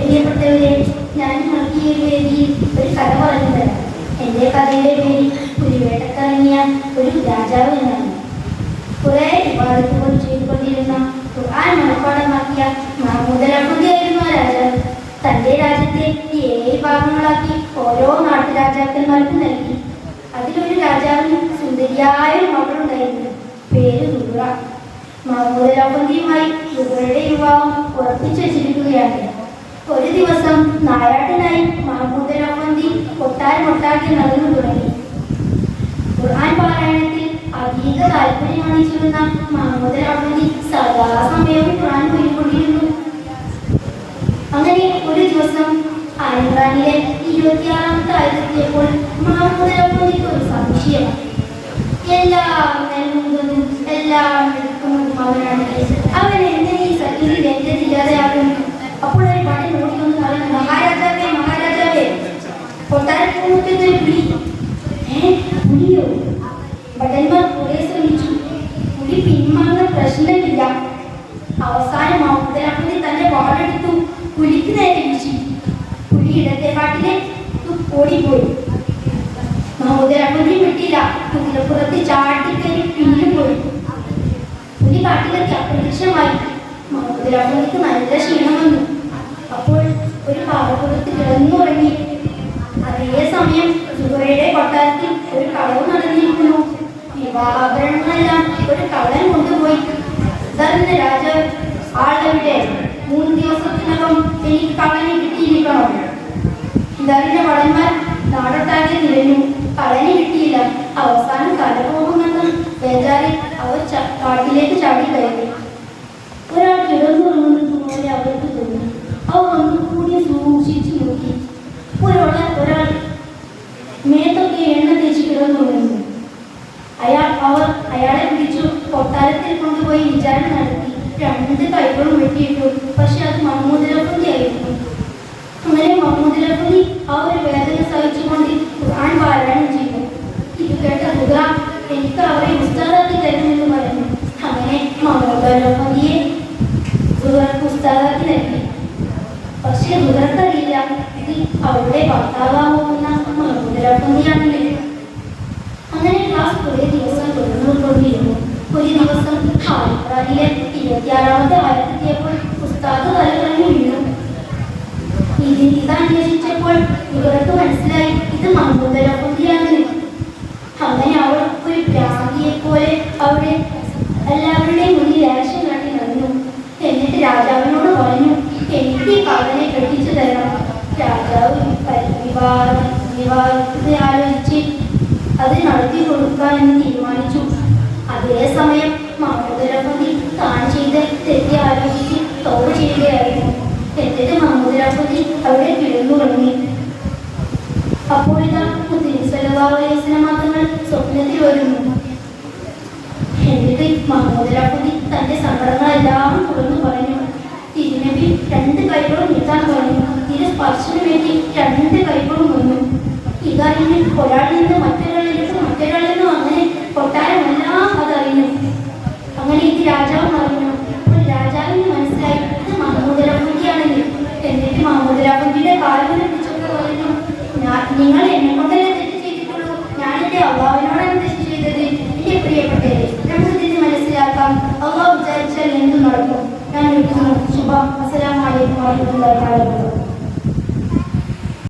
പ്രിയപ്പെട്ടവരെ ഞാൻ ഈ വേദിയിൽ ഒരു കഥ പറഞ്ഞു എന്റെ കഥയുടെ പേര് പുലിവേട്ടക്കിറങ്ങിയ ഒരു രാജാവ് എന്നാണ് കുറെ വിവാദത്തുകൾ ചെയ്തുകൊണ്ടിരുന്ന ഖുർആൻ മനഃപ്പാടമാക്കിയ മഹമ്മൂദലായിരുന്നു ആ രാജാവ് തന്റെ രാജ്യത്തെ ഏഴ് ഭാഗങ്ങളാക്കി ഓരോ നാട്ടുരാജാക്കന്മാർക്കും നൽകി അതിലൊരു രാജാവിന് സുന്ദരിയായ ഒരു മകളുണ്ടായിരുന്നു പേര് ദുർഗ മഹമ്മൂദലാഫന്തിയുമായി ദുർഗയുടെ വിവാഹം ഉറപ്പിച്ചു വെച്ചിരിക്കുകയാണ്. ഒരു ദിവസം നായാട്ടിനായി മഹമ്മൂദലാഫന്തി കൊട്ടാരം ഒട്ടാക്കി നടന്നു തുടങ്ങി. ഖുർആൻ പാരായണത്തിൽ അതീത താല്പര്യം കാണിച്ചിരുന്ന മഹമ്മദ് അവസാനം മൗത്തരാമതി തന്റെ വാളെടുത്തു പുലിക്ക് നേരെ വീശി. പുലി ഇടത്തെ കാട്ടിലെ ഓടിപ്പോയി. മഹോദരാമതി വിട്ടില്ല. കുതിരപ്പുറത്ത് ചാട്ടിക്കരി പിന്നിൽ പോയി പുലി കാട്ടിലെത്തി അപ്രത്യക്ഷമായി. മഹോദരാമതിക്ക് നല്ല ക്ഷീണം വന്നു. അപ്പോൾ ഒരു പാറപ്പുറത്ത് കിടന്നുറങ്ങി. അതേ സമയം സുഹറയുടെ കൊട്ടാരത്തിൽ ഒരു കളവ് നടന്നിരിക്കുന്നു. വിവാഹാഭരണങ്ങളെല്ലാം ഒരു കള്ളൻ കൊണ്ടുപോയി. ഇതറിഞ്ഞ രാജാവ് ആളെവിടെ മൂന്ന് ദിവസത്തിനകം എനിക്ക് കളനി കിട്ടിയിരിക്കണം. ഇതറിഞ്ഞ ഭടന്മാർ നാടൊട്ടാകെ നിറഞ്ഞു. കളനി കിട്ടിയില്ല. അവസാനം കല പോകുമെന്ന് അവർ കാട്ടിലേക്ക് ചാടി കയറി. ഒരാൾ കിടന്നുറങ്ങുന്നത് അവർക്ക് തോന്നി. അവർ ഒന്നുകൂടി സൂക്ഷിച്ചു നോക്കി. ഒരാൾ ഒരാൾ മേത്തൊക്കെ എണ്ണ തേച്ച് കിടന്നുറങ്ങുന്നു അയാൾ അവർ അയാളെ പിടിച്ചു കൊട്ടാരത്തിൽ കൊണ്ടുപോയി വിചാരണ നടത്തി. രണ്ട് കൈകളും വെട്ടിയിട്ടു. പക്ഷെ അത് മഹമ്മൂദ് ആയിരുന്നു അങ്ങനെ ലഫുദി ആ ഒരു വേദന സഹിച്ചുകൊണ്ട് ഖുർആൻ പാരായണം ചെയ്തു. ഇത് കേട്ട ഹുദ എനിക്ക് അവരെ ഉസ്താദാക്കി തരുമെന്ന് പറഞ്ഞു. അങ്ങനെ ലഫുദിയെ ഹുദർക്ക് ഉസ്താദാക്കി നൽകി. പക്ഷെ ഹുദർക്കറിയില്ല ഇത് അവരുടെ ഭർത്താവാകുന്ന ലഫുദിയാണെന്ന് അങ്ങനെ ക്ലാസ് കുറേ ദിവസം ഇത് ഇത് അന്വേഷിച്ചപ്പോൾ ഇവർക്ക് മനസ്സിലായി ഇത് മഹമ്മൂദലഫുദിയാണെന്ന് അങ്ങനെ അവൾ ഒരു പോലെ അവിടെ എല്ലാവരുടെയും മുന്നിൽ കാട്ടി നടന്നു. എന്നിട്ട് രാജാവിനോട് പറഞ്ഞു എനിക്ക് ഈ കള്ളനെ കെട്ടിച്ചു തരണം. രാജാവ് വിവാഹ വിവാഹത്തെ ആലോചിച്ച് അത് അതേസമയം മഹമ്മൂദലഫുദി താൻ ചെയ്ത തെറ്റി ആലോചിച്ച് തോട് ചെയ്യുകയായിരുന്നു. എന്നിട്ട് മഹമ്മൂദലഫുദി അവിടെ കിടന്നുറങ്ങി. അപ്പോൾ ഇതാ മാത്രങ്ങൾ സ്വപ്നത്തിൽ വരുന്നു. എന്നിട്ട് മഹമ്മൂദലഫുദി തന്റെ സങ്കടങ്ങളെല്ലാം തുറന്നു പറഞ്ഞു. തിരുനബി രണ്ട് കൈകളും നീട്ടാൻ തുടങ്ങി തിരു സ്പർശനം വേണ്ടി രണ്ട് കൈകളും വന്നു ഇതറിഞ്ഞ് ഒരാളിൽ നിന്ന് മറ്റൊരാളിലേക്ക് മറ്റൊരാളിൽ നിന്നും അങ്ങനെ കൊട്ടാരമെല്ലാം അതറിഞ്ഞു. അങ്ങനെ ഇത് രാജാവും അറിഞ്ഞു അപ്പോൾ രാജാവിന് മനസ്സിലായി ഇത് മഹമ്മൂദലഫുദിയാണെന്ന് എന്നിട്ട് മഹമ്മൂദലഫുദിയുടെ കാലുകൾ പിടിച്ചൊക്കെ പറഞ്ഞു "ഞാൻ- നിങ്ങൾ എന്നെ കൊണ്ടല്ലേ തെറ്റ് ചെയ്തിട്ടുള്ളൂ? ഞാൻ എന്റെ അള്ളാവിനോടാണ് തെറ്റ് ചെയ്തത്. എന്റെ പ്രിയപ്പെട്ടവരെ നമുക്ക് ഇതിന് മനസ്സിലാക്കാം. അള്ളാഹ് വിചാരിച്ചാൽ എന്തും നടക്കും. ഞാൻ ശുഭം വാഹമത്തുള്ളാഹി വബറകാതുഹു.